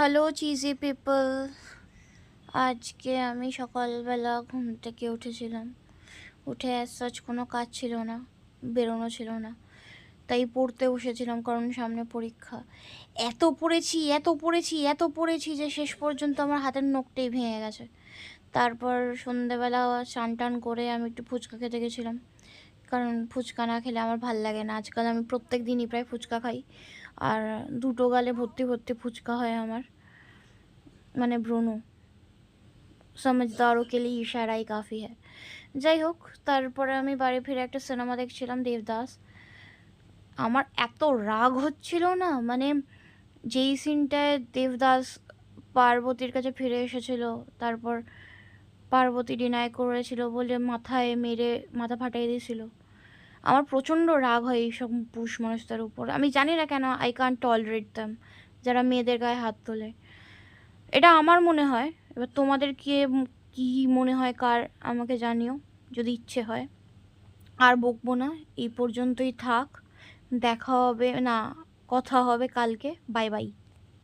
Hello cheesy people আজকে আমি সকালবেলা ঘুম থেকে উঠেছিলাম। উঠে সাচ কোনো কাজ ছিল না, বেরোনো ছিল না। তাই পড়তে বসেছিলাম কারণ সামনে পরীক্ষা। এত পড়েছি এত পড়েছি এত পড়েছি যে শেষ পর্যন্ত আমার হাতের নখটাই ভেঙে গেছে। তারপর সন্ধেবেলা স্নান টান করে আমি একটু ফুচকা খেতে গেছিলাম। কারণ ফুচকা না খেলে আমার ভালো লাগে না। আজকাল আমি প্রত্যেক দিনই প্রায় ফুচকা খাই। আর দুটো গালে ভর্তি ভর্তি ফুচকা হয় আমার। মানে ব্রণ। সমঝদারও কে ইশারাই কাফি হ্যাঁ যাই হোক, তারপরে আমি বাড়ি ফিরে একটা সিনেমা দেখছিলাম দেবদাস। আমার এত রাগ হচ্ছিল না মানে যেই সিনটায় দেবদাস পার্বতীর কাছে ফিরে এসেছিল, তারপর পার্বতী ডিনাই করেছিল বলে মাথায় মেরে, মাথা ফাটাই দিয়েছিল। আমার প্রচণ্ড রাগ হয় এইসব পুরুষ মানুষদের উপর। আমি জানি না কেন আই কান টলারেট দ্যাম যারা মেয়েদের গায়ে হাত তোলে। এটা আমার মনে হয়। এবার তোমাদের কে কী মনে হয়, কার আমাকে জানিও, যদি ইচ্ছে হয়। আর বকবো না, এই পর্যন্তই থাক। দেখা হবে, না, কথা হবে কালকে। Bye bye